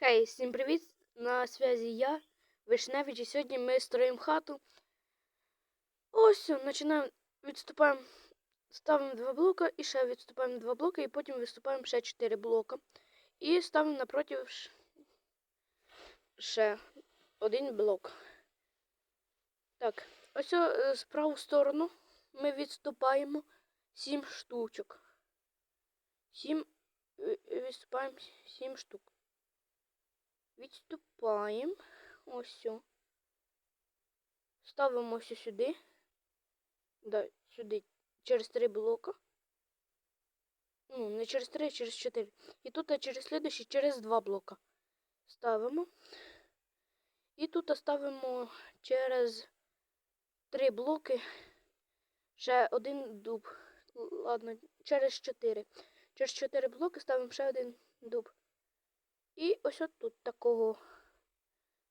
Хей, всім привіт! На зв'язі я, Вишневич, і сьогодні ми строїмо хату. Ось, починаємо, відступаємо, ставимо два блока і ще відступаємо два блоки, і потім виступаємо ще чотири блока. І ставимо напроти ще один блок. Так, ось е, з праву сторону ми відступаємо сім штучок. Сім, е, відступаємо сім штук. Відступаємо. Ось. сю. Ставимо ось сюди. Да, сюди. Через три блока. Ну, не через три, а через чотири. І тут а через слідуючий, через два блока. Ставимо. І тут ставимо через три блоки. Ще один дуб. Ладно, через чотири. Через чотири блоки ставимо ще один дуб. І ось тут такого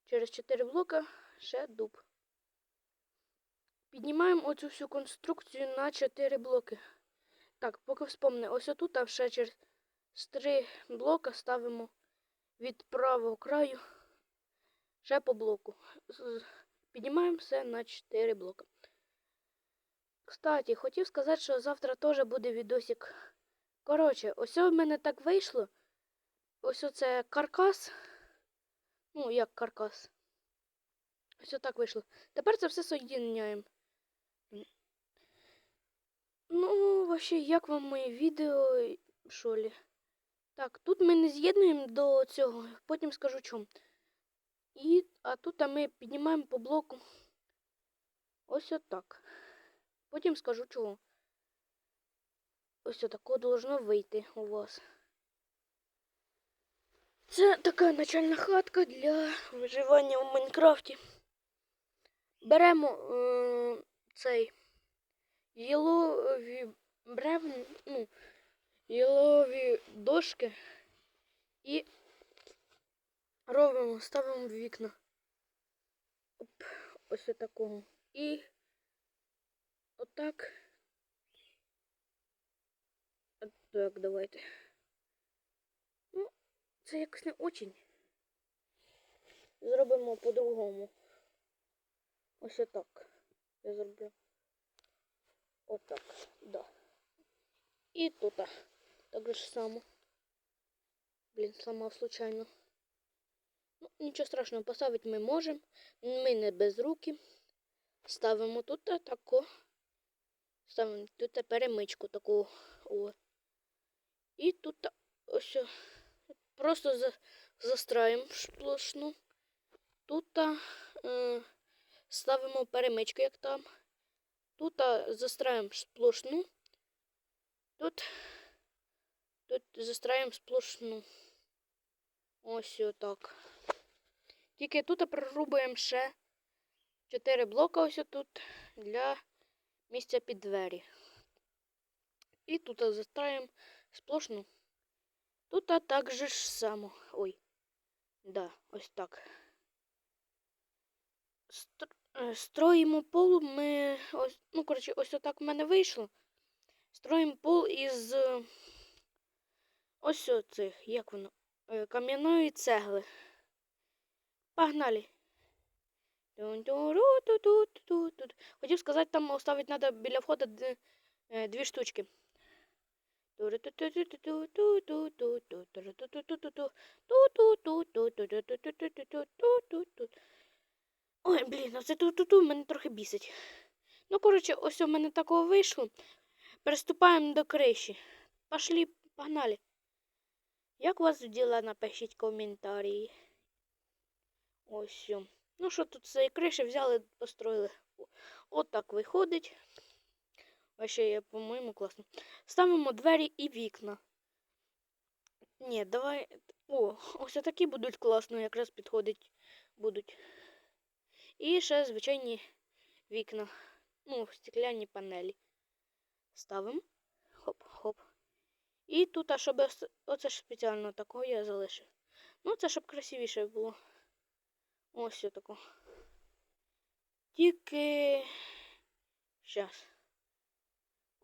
через 4 блока ще дуб. Піднімаємо оцю всю конструкцію на 4 блоки. Так, поки вспомни, ось отут а ще через 3 блока ставимо від правого краю ще по блоку. Піднімаємо все на 4 блока. Кстати, хотів сказати, що завтра теж буде відосик. Коротше, ось у мене так вийшло. Ось оце каркас. Ну, як каркас. Ось отак вийшло. Тепер це все соєдиняємо. Ну, вообще, як вам моє відео, що лі? Так, тут ми не з'єднуємо до цього, потім скажу чому. І, а тут а ми піднімаємо по блоку. Ось отак. Потім скажу чого. Ось отако должно вийти у вас. Це така начальна хатка для виживання в Майнкрафті. Беремо е, цей єлові бревн, ну, єлові дошки і робимо, ставимо в вікна. Оп, ось такого. І отак. От Так, давайте. Це якось не очень. Зробимо по-другому. Ось отак. Я зроблю. Отак. Да. І тут. Так же само. Блін, сломав случайно. Ну, нічого страшного, поставити ми можемо. Ми не без руки. Ставимо тут таку. Ставимо тут перемичку таку. О. І тут ось. Просто за, застраємо сплошну. Тут е, ставимо перемичку, як там. Тут а, застраємо сплошну. Тут, тут застраємо сплошну. Ось отак. Тільки тут прорубуємо ще 4 блока ось тут для місця під двері. І тут застраємо сплошну. Тут а так же ж само. Ой. Да, ось так. Стр... е, Строїмо пол ми. Ось, ну, коротше, ось отак в мене вийшло. Строїмо пол із е, ось оцих, як воно? Е, Кам'яної цегли. Погнали. Хотів сказати, там оставити треба біля входу дві штучки. Ой, блін, оце ту-ту-ту мене трохи бісить. Ну, коротше, ось у мене такого вийшло. Приступаємо до криші. Пошли, погнали. Як у вас діла, напишіть коментарі. Ось. Ну що тут цієї криші взяли, построїли. От так виходить. Вообще, я, по-моєму, класно. Ставимо двері і вікна. Ні, давай. О, ось такі будуть класно, якраз підходить будуть. І ще звичайні вікна. Ну, стекляні панелі. Ставимо. Хоп-хоп. І тут, а щоб оце ж спеціально такого я залишив. Ну, це щоб красивіше було. Ось тако. Тільки. Щас.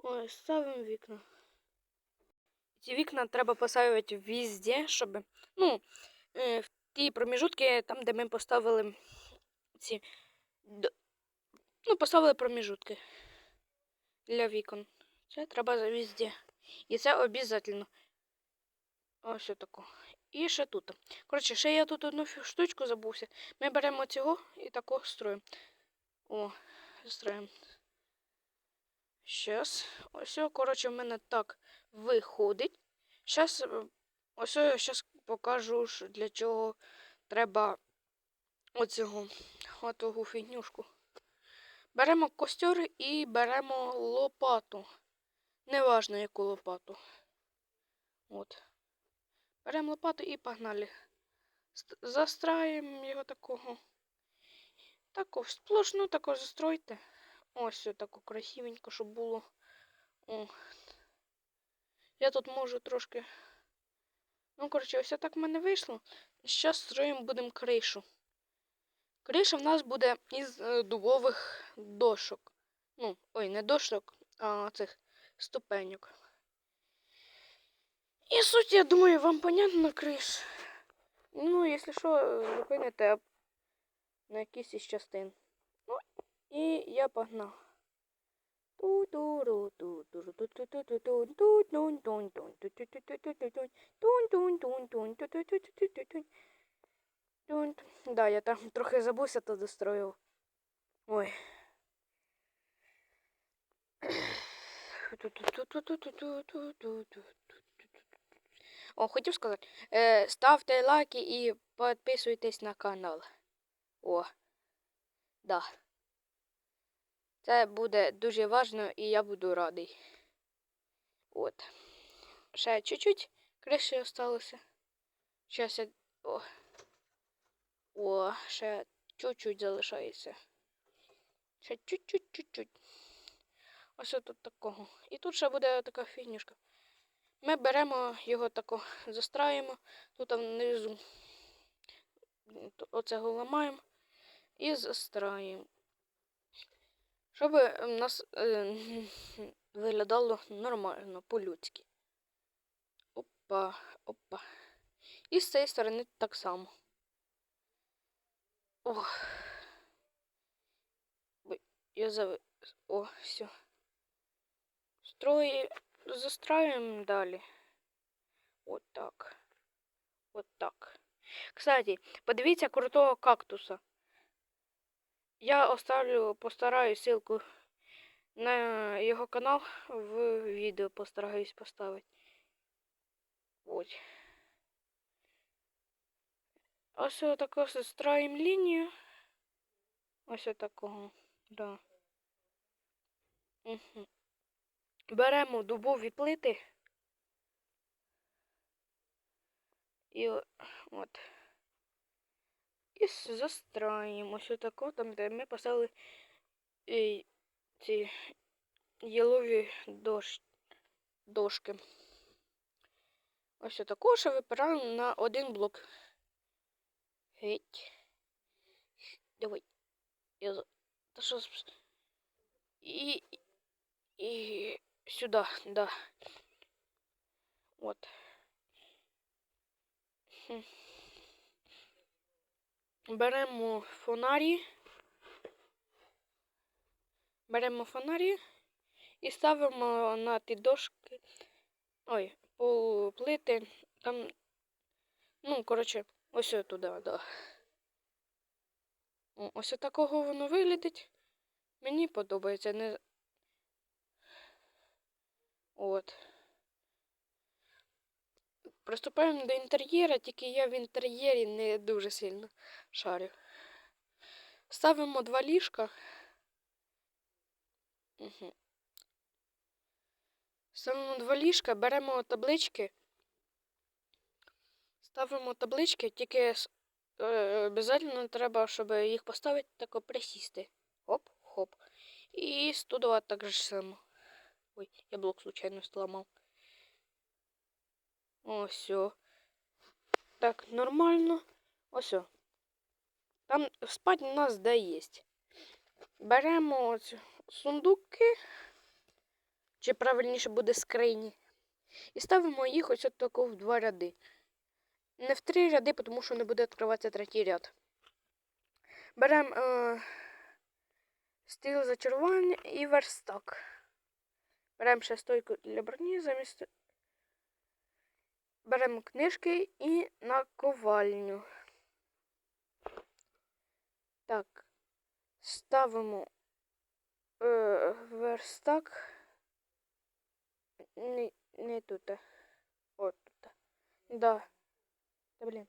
Ось, ставимо вікна. Ці вікна треба поставити везде, щоб. Ну, е, в ті проміжутки, там, де ми поставили ці. Ну, поставили проміжутки для вікон. Це треба везде. І це обов'язково. Ось отако. І ще тут. Коротше, ще я тут одну штучку забувся. Ми беремо цього і тако строїмо. О, строїмо. Щас. Ось, коротше, в мене так виходить. Щас, е, ось щас покажу, для чого треба оцього отогу фігнюшку. Беремо костер і беремо лопату. Неважно, яку лопату. От. Беремо лопату і погнали. Застраємо його такого. Тако сплошну тако застройте. Ось тако красивенько, щоб було. О. Я тут можу трошки. Ну, коротше, ось так в мене вийшло. Зараз строїмо будемо кришу. Криша в нас буде із е, дубових дошок. Ну, ой, не дошок, а цих ступеньок. І суть, я думаю, вам понятна криш. Ну, якщо що, зупините на якісь із частин. І я погнав. Да, я там трохи забувся, то достроїв. Ой. О, хотів сказати. Е, ставте лайки і підписуйтесь на канал. О. Да. Це буде дуже важливо і я буду радий. От. Ще чуть-чуть криші осталося. Щас я. О. О, ще чуть-чуть залишається. Ще чуть-чуть, чуть-чуть. Ось тут такого. І тут ще буде така фігнюшка. Ми беремо його тако, застраюємо. Тут внизу оце ламаємо і застраюємо. Щоб в нас е, виглядало нормально, по-людськи. Опа, опа. І з цієї сторони так само. Ох. Я зав... О, все. Строї застраиваем далі. Вот так. Вот так. Кстати, подивіться крутого кактуса. Я оставлю, постараюсь ссылку на його канал в відео постараюсь поставити. Ось. Ось отако застроїмо лінію. Ось такого. Да. Угу. Беремо дубові плити. І от. І с- ось отако, там, де ми поставили е, ці ялові дощ, дошки. Ось отако, що випираємо на один блок. Геть. Давай. Я за... Та що. І... І... Сюда, да. Вот. Хм. Беремо фонарі. Беремо фонарі і ставимо на ті дошки. Ой, плити. Там. Ну, коротше, ось туди, да. Ось такого воно виглядить. Мені подобається. Не... От. Приступаємо до інтер'єра, тільки я в інтер'єрі не дуже сильно шарю. Ставимо два ліжка. Угу. Ставимо два ліжка, беремо таблички. Ставимо таблички, тільки е, обов'язково треба, щоб їх поставити, тако присісти. Хоп, хоп. І студувати так же само. Ой, я блок случайно сломав. Ось. Так, нормально. Ось. Там спать у нас де є. Беремо оці сундуки. Чи правильніше буде скрині. І ставимо їх ось тако в два ряди. не в три ряди, тому що не буде відкриватися третій ряд. Беремо е, стіл зачарування і верстак. Беремо ще стойку для броні замість. Беремо книжки і наковальню. Так. Ставимо е, верстак. Не, не тут. От тут. Да. Та блін.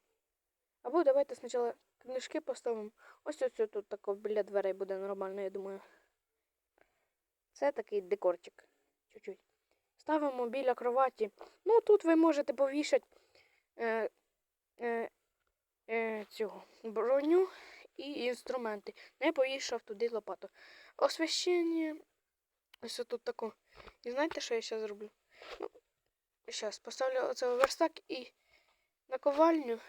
Або давайте спочатку книжки поставимо. Ось ось тут тако біля дверей буде нормально, я думаю. Це такий декорчик. Чуть-чуть. Ставимо біля кроваті. Ну, тут ви можете повішати е, е, е, цю броню і інструменти. Не повішав туди лопату. Освящення. Ось тут тако. І знаєте, що я зараз зроблю? Ну, зараз поставлю оце верстак і наковальню.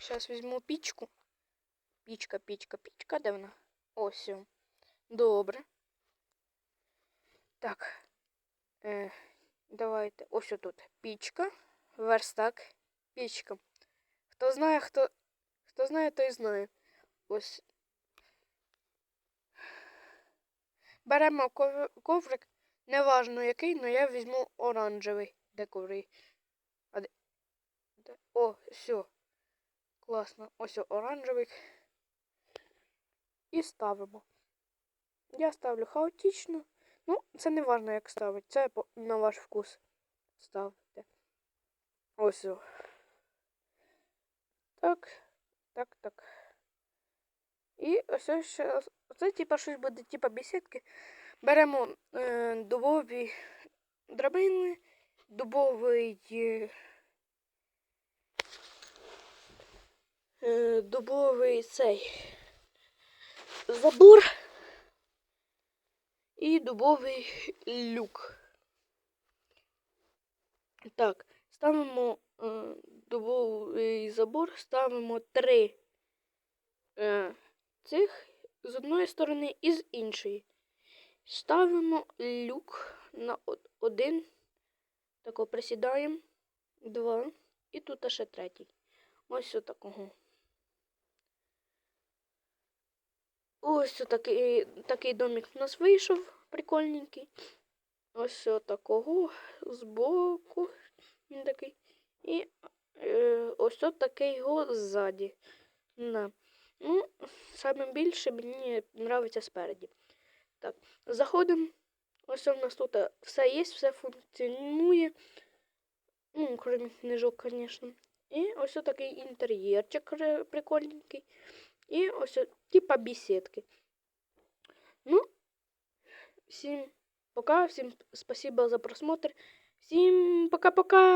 Зараз візьму пічку. Пічка, пічка, пічка, де вона? Ось. Добре. Так. Е, давайте. Ось тут. Пічка, верстак, пічка. Хто знає, хто. Хто знає, той знає. Ось. Беремо ков- коврик, неважно який, але я візьму оранжевий. Де? А де? де? О, все. Класно. Ось оранжевий. І ставимо. Я ставлю хаотично. Ну, це не важно, як ставити. Це на ваш вкус. Ставте. Ось. о. Так. Так, так. І ось ще. Це типа щось буде, типа бесідки. Беремо е, дубові драбини, дубовий. е, е, дубовий цей забор і дубовий люк. Так, ставимо е, дубовий забор, ставимо три е, цих з одної сторони і з іншої. Ставимо люк на один. Тако присідаємо. Два. І тут ще третій. Ось отакого. Ось такий, такий домик у нас вийшов, прикольненький. Ось такого збоку. Він такий. І е, ось такий його ззаді. На. Ну, саме більше мені подобається спереді. Так, заходимо. Ось у нас тут все є, все функціонує. Ну, крім книжок, звісно. І ось такий інтер'єрчик прикольненький. І ось типа беседки. Ну, всім пока, всім спасибо за просмотр. Всім пока-пока.